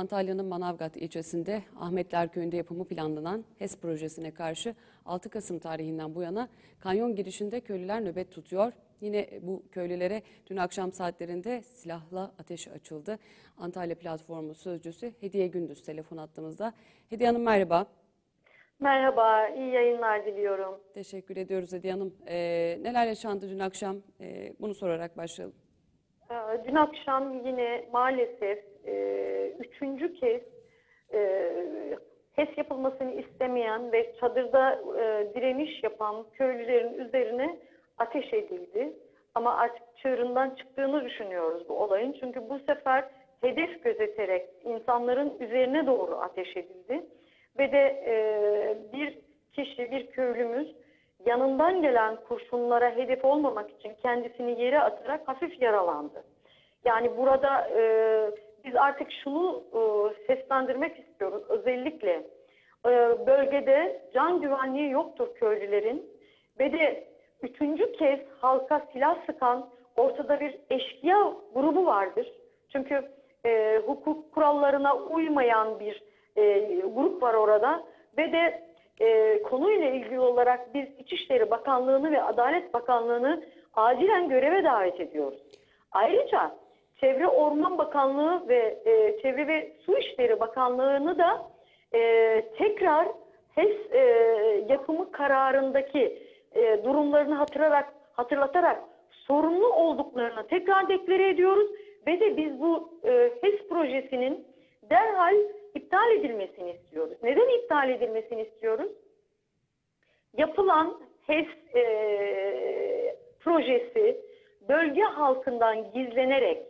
Antalya'nın Manavgat ilçesinde Ahmetler Köyü'nde yapımı planlanan HES projesine karşı 6 Kasım tarihinden bu yana kanyon girişinde köylüler nöbet tutuyor. Yine bu köylülere dün akşam saatlerinde silahla ateş açıldı. Antalya Platformu Sözcüsü Hediye Gündüz telefon attığımızda. Hediye Hanım merhaba. Merhaba, iyi yayınlar diliyorum. Teşekkür ediyoruz Hediye Hanım. Ee, neler yaşandı dün akşam? Ee, bunu sorarak başlayalım. Ee, Dün akşam yine maalesef e, üçüncü kez e, HES yapılmasını istemeyen ve çadırda e, direniş yapan köylülerin üzerine ateş edildi. Ama artık çığırından çıktığını düşünüyoruz bu olayın. Çünkü bu sefer hedef gözeterek insanların üzerine doğru ateş edildi. Ve de e, bir kişi, bir köylümüz yanından gelen kurşunlara hedef olmamak için kendisini yere atarak hafif yaralandı. Yani burada e, biz artık şunu e, seslendirmek istiyoruz. Özellikle e, bölgede can güvenliği yoktur köylülerin ve de üçüncü kez halka silah sıkan ortada bir eşkıya grubu vardır. Çünkü e, hukuk kurallarına uymayan bir e, grup var orada ve de e, konuyla ilgili olarak biz İçişleri Bakanlığı'nı ve Adalet Bakanlığı'nı acilen göreve davet ediyoruz. Ayrıca Çevre Orman Bakanlığı ve e, Çevre ve Su İşleri Bakanlığı'nı da e, tekrar HES e, yapımı kararındaki e, durumlarını hatırlarak, hatırlatarak sorumlu olduklarını tekrar deklare ediyoruz ve de biz bu e, HES projesinin derhal iptal edilmesini istiyoruz. Neden iptal edilmesini istiyoruz? Yapılan HES e, projesi bölge halkından gizlenerek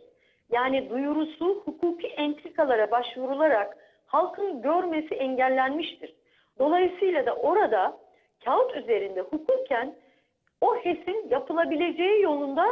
yani duyurusu hukuki entrikalara başvurularak halkın görmesi engellenmiştir. Dolayısıyla da orada kağıt üzerinde hukuken o HES'in yapılabileceği yolunda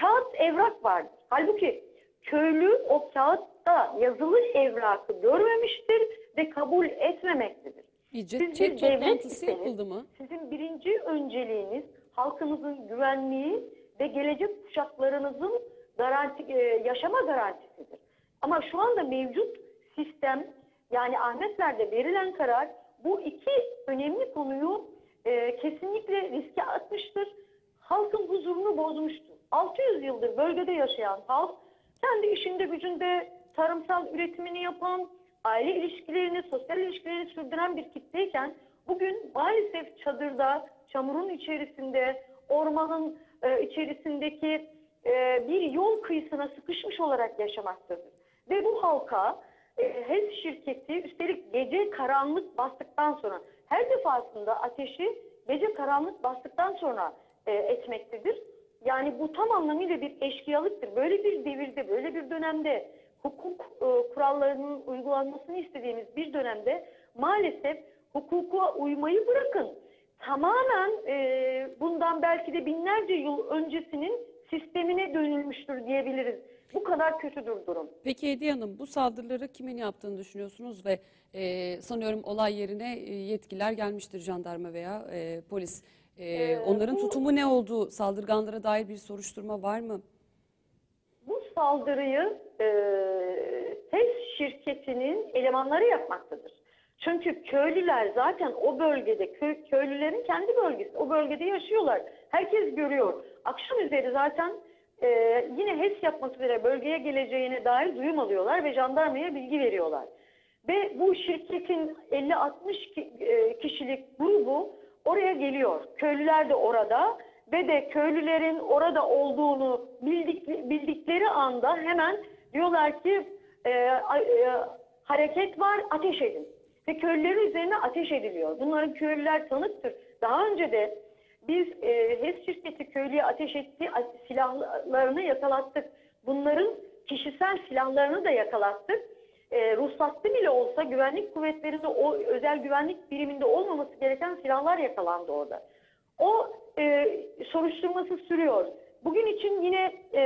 kağıt evrak vardır. Halbuki köylü o kağıtta yazılı evrakı görmemiştir ve kabul etmemektedir. Bir Siz bir devlet iseniz, mı? Sizin birinci önceliğiniz halkınızın güvenliği ve gelecek kuşaklarınızın garanti, e, yaşama garantisidir. Ama şu anda mevcut sistem yani Ahmetler'de verilen karar bu iki önemli konuyu e, kesinlikle riske atmıştır. Halkın huzurunu bozmuştur. 600 yıldır bölgede yaşayan halk kendi işinde gücünde tarımsal üretimini yapan, aile ilişkilerini, sosyal ilişkilerini sürdüren bir kitleyken bugün maalesef çadırda, çamurun içerisinde, ormanın e, içerisindeki e, bir yol kıyısına sıkışmış olarak yaşamaktadır. Ve bu halka e, HES şirketi üstelik gece karanlık bastıktan sonra her defasında ateşi gece karanlık bastıktan sonra e, etmektedir. Yani bu tam anlamıyla bir eşkıyalıktır. Böyle bir devirde, böyle bir dönemde hukuk e, kurallarının uygulanmasını istediğimiz bir dönemde maalesef hukuka uymayı bırakın. Tamamen e, bundan belki de binlerce yıl öncesinin sistemine dönülmüştür diyebiliriz. Bu kadar kötüdür durum. Peki Hediye Hanım bu saldırıları kimin yaptığını düşünüyorsunuz ve e, sanıyorum olay yerine e, yetkililer gelmiştir jandarma veya e, polis. E, Ee, onların bu- tutumu ne oldu? Saldırganlara dair bir soruşturma var mı? Bu saldırıyı e, HES şirketinin elemanları yapmaktadır. Çünkü köylüler zaten o bölgede, köy, köylülerin kendi bölgesi, o bölgede yaşıyorlar. Herkes görüyor. Akşam üzeri zaten e, yine HES yapmak üzere bölgeye geleceğine dair duyum alıyorlar ve jandarmaya bilgi veriyorlar. Ve bu şirketin 50-60 ki- e, kişilik grubu oraya geliyor. Köylüler de orada ve de köylülerin orada olduğunu bildik, bildikleri anda hemen diyorlar ki e, e, hareket var ateş edin. Ve köylülerin üzerine ateş ediliyor. Bunların köylüler tanıktır. Daha önce de biz e, HES şirketi köylüye ateş etti, silahlarını yakalattık. Bunların kişisel silahlarını da yakalattık. E, ruhsatlı bile olsa güvenlik kuvvetlerinde o özel güvenlik biriminde olmaması gereken silahlar yakalandı orada. O e, soruşturması sürüyor. Bugün için yine e,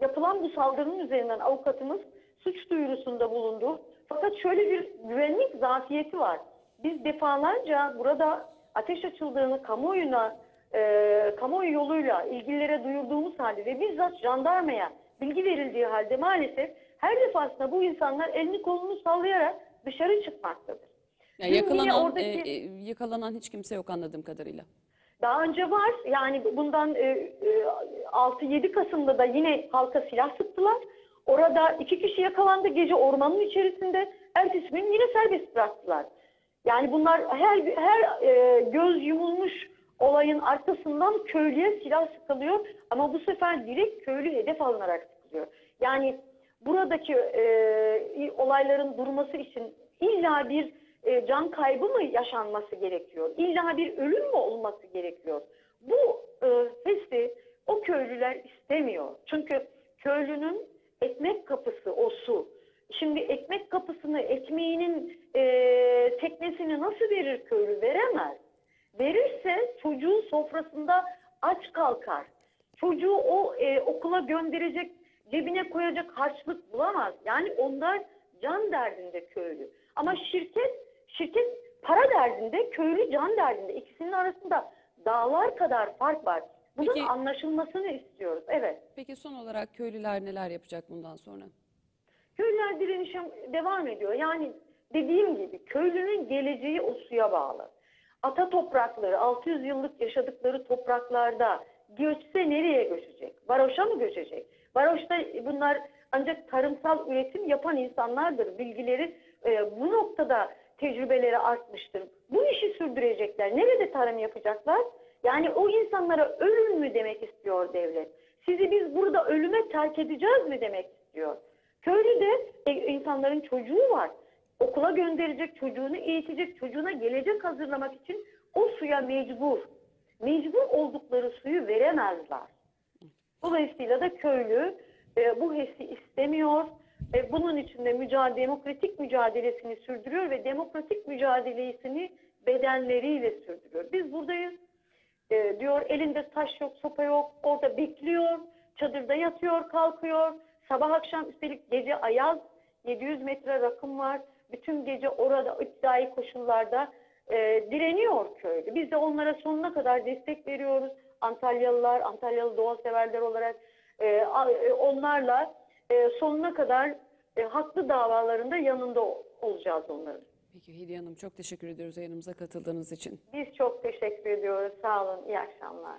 yapılan bu saldırının üzerinden avukatımız suç duyurusunda bulundu. Fakat şöyle bir güvenlik zafiyeti var. Biz defalarca burada ateş açıldığını kamuoyuna, e, kamuoyu yoluyla ilgililere duyurduğumuz halde ve bizzat jandarmaya bilgi verildiği halde maalesef her defasında bu insanlar elini kolunu sallayarak dışarı çıkmaktadır. Yani yakalanan, oradaki- e, e, yakalanan hiç kimse yok anladığım kadarıyla. Daha önce var yani bundan e, e, 6-7 Kasım'da da yine halka silah sıktılar. Orada iki kişi yakalandı gece ormanın içerisinde. Ertesi gün yine serbest bıraktılar. Yani bunlar her her e, göz yumulmuş olayın arkasından köylüye silah sıkılıyor. Ama bu sefer direkt köylü hedef alınarak sıkılıyor. Yani buradaki e, olayların durması için illa bir e, can kaybı mı yaşanması gerekiyor? İlla bir ölüm mü olması gerekiyor? Bu e, HES'i o köylüler istemiyor. Çünkü köylünün ekmek kapısı o su. Şimdi ekmek kapısını, ekmeğinin e, teknesini nasıl verir köylü? Veremez. Verirse çocuğun sofrasında aç kalkar. Çocuğu o e, okula gönderecek, cebine koyacak harçlık bulamaz. Yani onlar can derdinde köylü. Ama şirket, şirket para derdinde, köylü can derdinde. İkisinin arasında dağlar kadar fark var. Bunun Peki- anlaşılmasını istiyoruz. Evet. Peki son olarak köylüler neler yapacak bundan sonra? Köylüler direnişe devam ediyor. Yani dediğim gibi köylünün geleceği o suya bağlı. Ata toprakları, 600 yıllık yaşadıkları topraklarda göçse nereye göçecek? Varoş'a mı göçecek? Varoş'ta bunlar ancak tarımsal üretim yapan insanlardır. Bilgileri e, bu noktada tecrübeleri artmıştır. Bu işi sürdürecekler. Nerede tarım yapacaklar? Yani o insanlara ölün mü demek istiyor devlet? Sizi biz burada ölüme terk edeceğiz mi demek istiyor? Köylü e, insanların çocuğu var. Okula gönderecek çocuğunu, eğitecek çocuğuna gelecek hazırlamak için o suya mecbur. Mecbur oldukları suyu veremezler. Dolayısıyla da köylü e, bu HES'i istemiyor. E, bunun için de mücadele, demokratik mücadelesini sürdürüyor ve demokratik mücadelesini bedenleriyle sürdürüyor. Biz buradayız. E, diyor elinde taş yok, sopa yok. Orada bekliyor. Çadırda yatıyor, kalkıyor. Sabah akşam üstelik gece ayaz 700 metre rakım var. Bütün gece orada iddiai koşullarda e, direniyor köylü. Biz de onlara sonuna kadar destek veriyoruz. Antalyalılar, Antalyalı doğa severler olarak e, e, onlarla e, sonuna kadar e, haklı davalarında yanında ol- olacağız onların. Peki Hediye Hanım çok teşekkür ediyoruz yayınımıza katıldığınız için. Biz çok teşekkür ediyoruz. Sağ olun. İyi akşamlar.